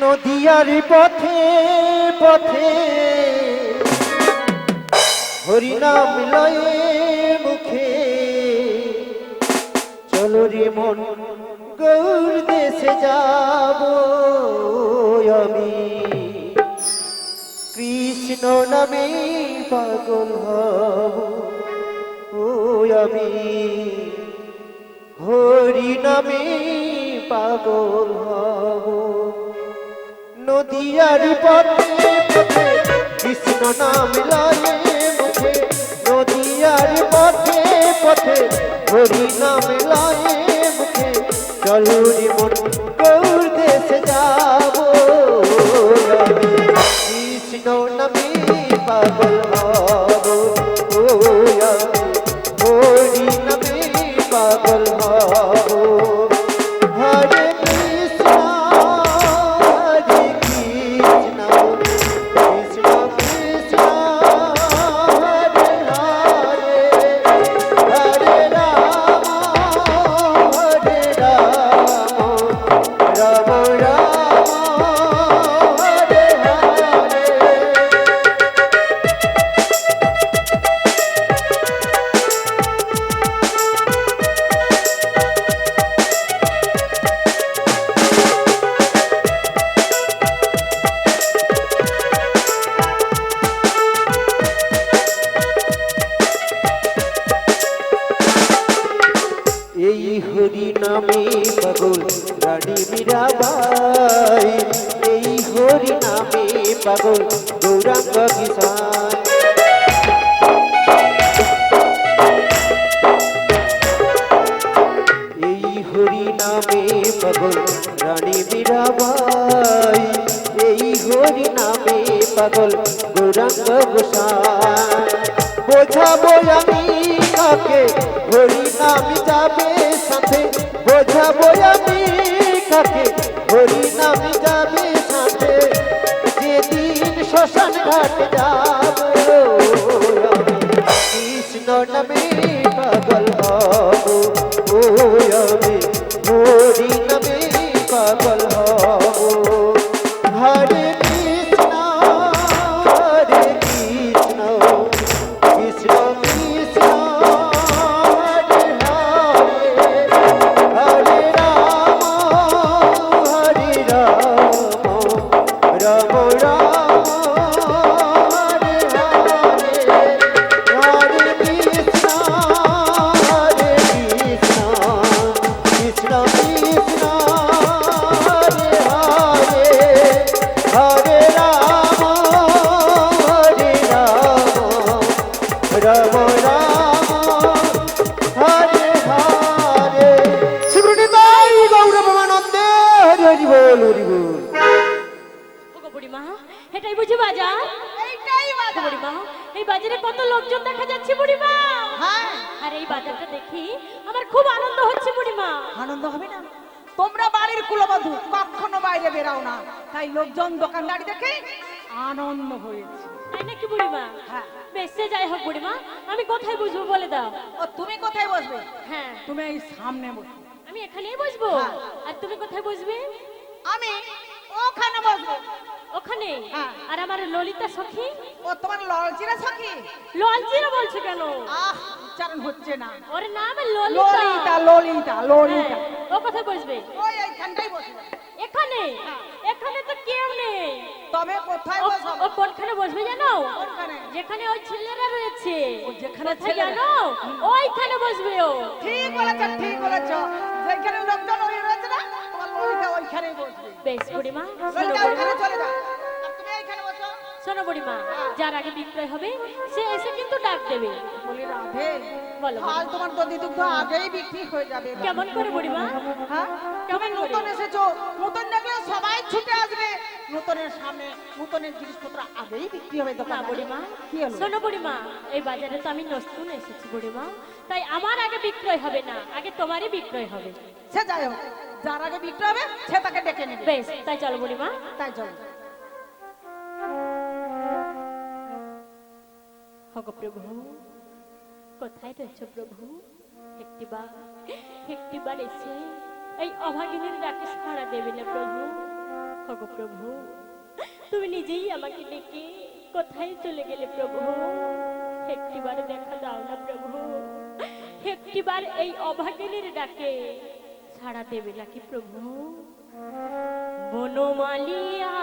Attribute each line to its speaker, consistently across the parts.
Speaker 1: নদিয়ার পথে পথে। হরিনাম লয়ে মুখে। চলো রে মন, গৌর দেশে যাব আমি। কৃষ্ণ নামে পাগল হব ও আমি। হরি নামে পাগল হব। নদিয়ার পথে পথে কৃষ্ণ নাম লয়ে মুখে। নদিয়ার পথে পথে হরি নাম লয়ে মুখে। চলো রে যাবে
Speaker 2: হোক বুড়িমা আমি কোথায় বুঝব বলে দাও।
Speaker 3: ও তুমি কোথায় বসবে?
Speaker 2: হ্যাঁ।
Speaker 3: তুমি এই সামনে বসবে
Speaker 2: আমি এখানেই বসবো?
Speaker 3: হ্যাঁ।
Speaker 2: আর তুমি কোথায় বসবে?
Speaker 3: আমি ওখানে বসবো।
Speaker 2: ওখানে?
Speaker 3: হ্যাঁ।
Speaker 2: আর আমার ললিতা সখী?
Speaker 3: ও তোমার ললচিরা সখী?
Speaker 2: ললচিরা বলছে কেন?
Speaker 3: আহ উচ্চারণ হচ্ছে না।
Speaker 2: ওর নাম
Speaker 3: ললিতা।
Speaker 2: ললিতা
Speaker 3: ললিতা ললিতা।
Speaker 2: হ্যাঁ, ও কোথায় বসবে?
Speaker 3: ওই এইখানটাই বসবে।
Speaker 2: এখানে? এখানে তো কেউ নেই।
Speaker 3: তবে কোথায় বসবো?
Speaker 2: ও কোনখানে বসবে জানো?
Speaker 3: কোনখানে?
Speaker 2: যেখানে ওই ছেলেরা রয়েছে।
Speaker 3: যেখানে ছেলে?
Speaker 2: জানো? ওইখানে বসবে ও।
Speaker 3: ঠিক বলেছ ঠিক বলেছ। যেখানে লোকজন ওই রয়েছে না তোমার ললিতা ওইখানেই বসবে।
Speaker 2: বেশ বুড়িমা
Speaker 3: চলে যাও।
Speaker 2: শোনো বুড়িমা যার আগে বিক্রয় হবে সে এসে কিন্তু ডাক দেবে।
Speaker 3: বলি রাধে
Speaker 2: বলো,
Speaker 3: হাল তোমার দুগ্ধ আগেই বিক্রি হয়ে যাবে
Speaker 2: কেমন করে বুড়িমা?
Speaker 3: হ্যাঁ? তুমি
Speaker 2: কেমন
Speaker 3: নতুন এসেছ নতুন দেখলে সবাই ছুটে আসবে। নতুনের সামনে নতুনের জিনিসপত্র আগেই বিক্রি হবে
Speaker 2: না বুড়িমা
Speaker 3: কি হলো?
Speaker 2: শোনো বুড়িমা এই বাজারে তো আমি নতুন এসেছি বুড়িমা তাই আমার আগে বিক্রয় হবে না আগে তোমারই বিক্রয় হবে।
Speaker 3: সে যাই হোক যার আগে বিক্রি হবে সে তাকে ডেকে নেবে।
Speaker 2: বেশ তাই চলো বুড়িমা।
Speaker 3: তাই চলো।
Speaker 2: হগ প্রভু কোথায় রয়েছ প্রভু? একটিবার একটিবার এসে এই অভাগিনীর ডাকে সাড়া দেবে না প্রভু। ওগো প্রভু তুমি নিজেই আমাকে ডেকে কোথায় চলে গেলে প্রভু? একটিবার দেখা দাও না প্রভু। একটিবার এই অভাগিনীর ডাকে ছাড়া দেবে নাকি প্রভু? বনমালিয়া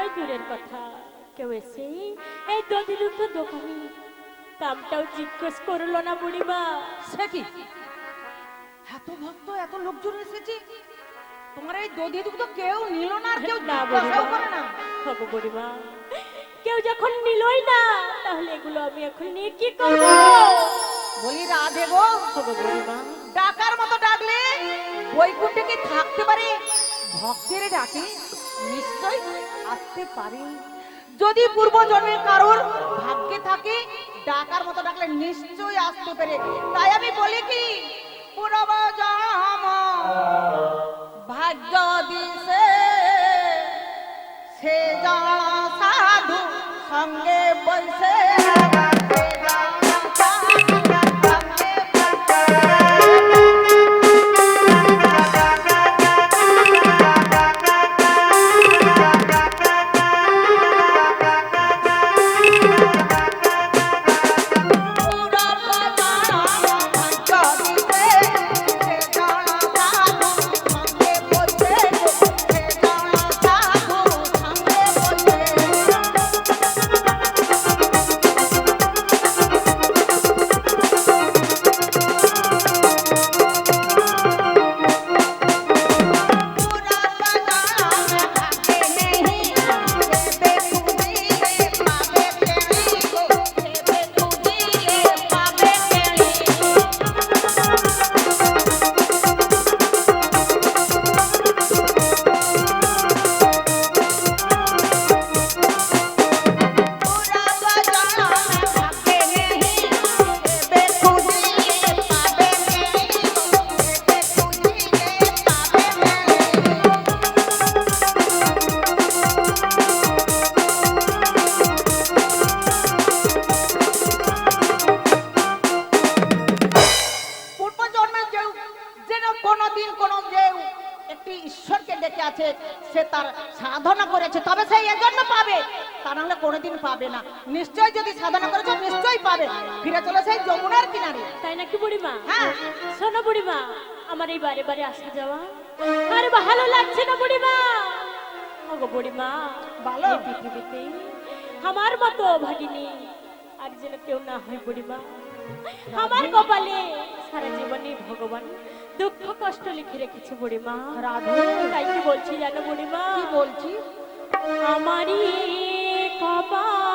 Speaker 2: বিক্রয় দূরের কথা। কেউ এসে এই দধি দুগ্ধ দোকানে। দামটাও জিজ্ঞেস করল না বুড়িমা।
Speaker 3: সে কি? এত ভক্ত এত লোকজন এসেছে? তোমার এই দধি দুগ্ধ কেউ নিল না আর কেউ
Speaker 2: না
Speaker 3: জিজ্ঞাসাও
Speaker 2: বুড়িমা।
Speaker 3: করে না।
Speaker 2: ওগো বুড়িমা। কেউ যখন নিলই না তাহলে এগুলো আমি এখন নিয়ে কি করব?
Speaker 3: বলি রাধে গো।
Speaker 2: ওগো বুড়িমা।
Speaker 3: ডাকার মতো ডাকলে বৈকুণ্ঠে কি থাকতে পারে? ভক্তের ডাকে নিশ্চয় আসতে পারে। যদি পূর্ব জন্মের কারোর ভাগ্যে থাকে, ডাকার মতো ডাকলে নিশ্চয়ই আসতে পারে। তাই আমি বলি কি পূর্ব জন্ম ভাগ্য দিছে, সে জানা সাধু সঙ্গে বসে
Speaker 2: ভালো লাগছে না বুড়িমা? ওগো বুড়িমা
Speaker 3: ভালো?
Speaker 2: পৃথিবীতে আমার মতো ভাগিনী আর যেন কেউ না হয় বুড়িমা। আমার কপালে সারা জীবনে ভগবান দুঃখ কষ্ট লিখে রেখেছে বুড়িমা।
Speaker 3: রাধে।
Speaker 2: তাই কি বলছি জানো বুড়িমা?
Speaker 3: কি বলছি?
Speaker 2: আমারই কপালে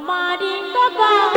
Speaker 2: আমারই কপালে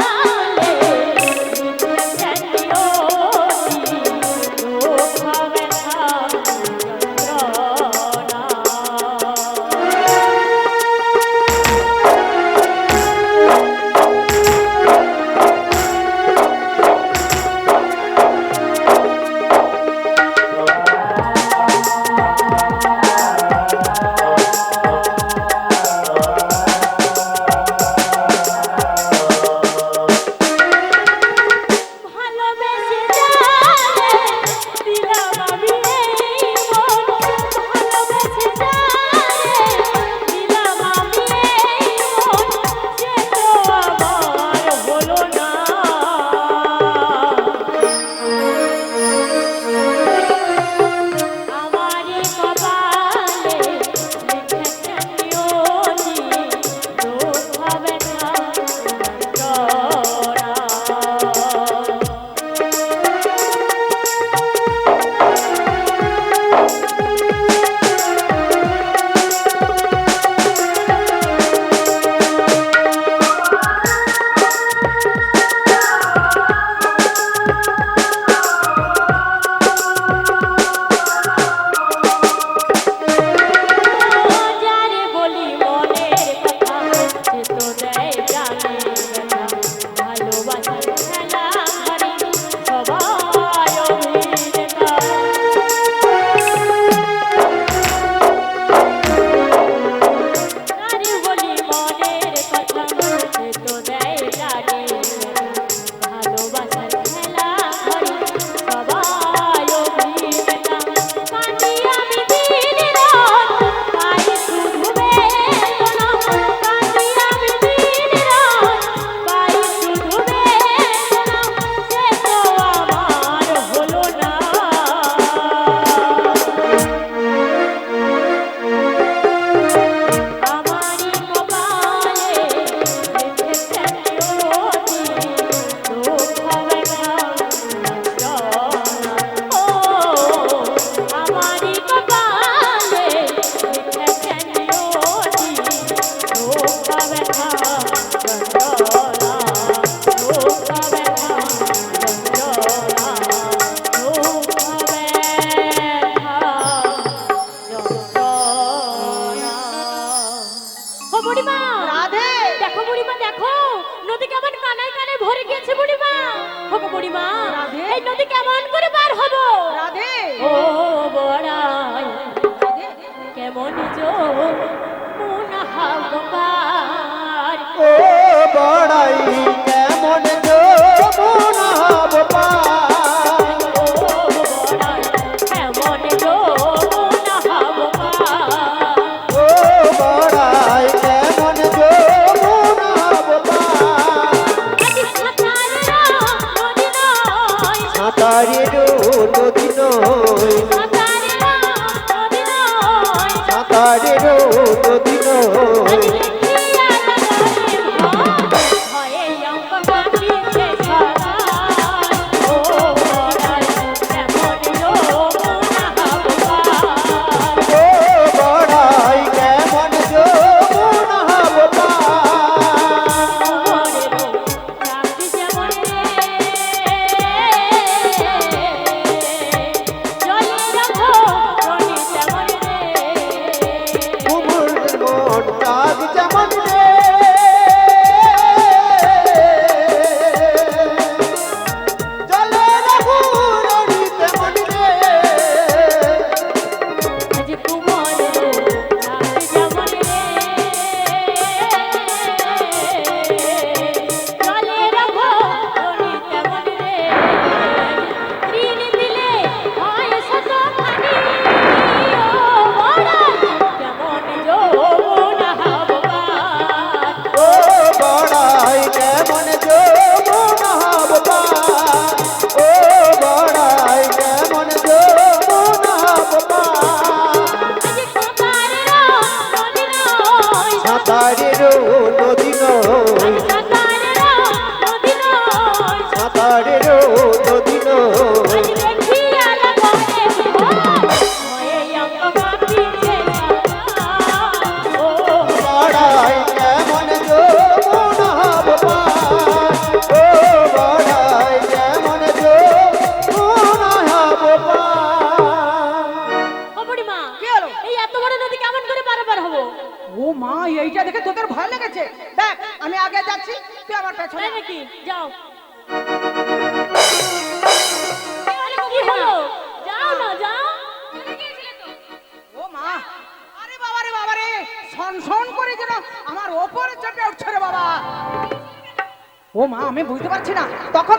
Speaker 2: বড়াই কেমন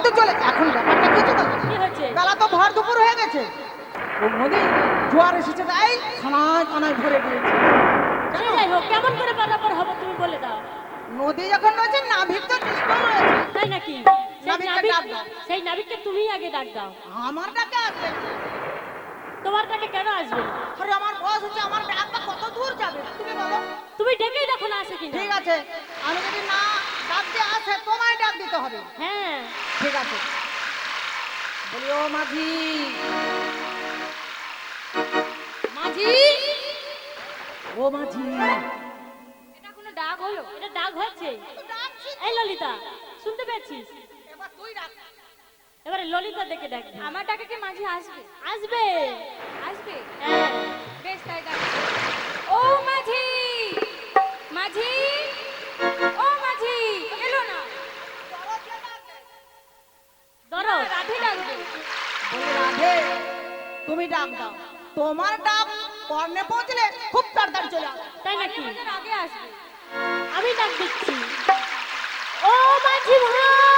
Speaker 3: তখন চলে। এখন ব্যাপারটা কি হচ্ছে তো? বেলা তো ভর দুপুর হয়ে গেছে। ও নদী জোয়ার এসেছে তাই খানায় খানায় ভরে দিয়েছে
Speaker 2: যাই হোক কেমন করে পারাপার হব তুমি বলে দাও।
Speaker 3: নদী যখন রয়েছে নাভিক তো ডিস্টার্ব রয়েছে।
Speaker 2: তাই নাকি? সেই
Speaker 3: নাবিককে ডাক
Speaker 2: তুমি আগে ডাক দাও।
Speaker 3: আমার ডাকে আসবে?
Speaker 2: তোমার কাছে কেন আসবে?
Speaker 3: আরে আমার বয়স হচ্ছে আমার ডাকটা কত দূর যাবে? তুমি বলো।
Speaker 2: তুমি ডেকেই দেখো না আসে কিনা।
Speaker 3: ঠিক আছে। আমি যদি না ডাক আসে তোমায় ডাক দিতে হবে।
Speaker 2: হ্যাঁ।
Speaker 3: ঠিক আছে। বলি ও মাঝি। মাঝি? ও মাঝি।
Speaker 2: এটা কোনো ডাক হলো? এটা ডাক হচ্ছে এই ললিতা শুনতে পেয়েছিস?
Speaker 3: এবার তুই ডাক।
Speaker 2: এবারে ললিতা দেখে ডাক
Speaker 4: আমার ডাকে কি মাঝি আসবে?
Speaker 2: আসবে।
Speaker 4: আসবে?
Speaker 2: হ্যাঁ।
Speaker 4: বেশ তাই ডাক। ও মাঝি! মাঝি! রাধে
Speaker 3: তুমি ডাক দাও। তোমার ডাক কর্ণে পৌঁছলে খুব তাড়াতাড়ি চলে
Speaker 2: তাই নাকি?
Speaker 4: আগে আসবে।
Speaker 2: আমি ডাক দিচ্ছি। ও মাঝি ভাই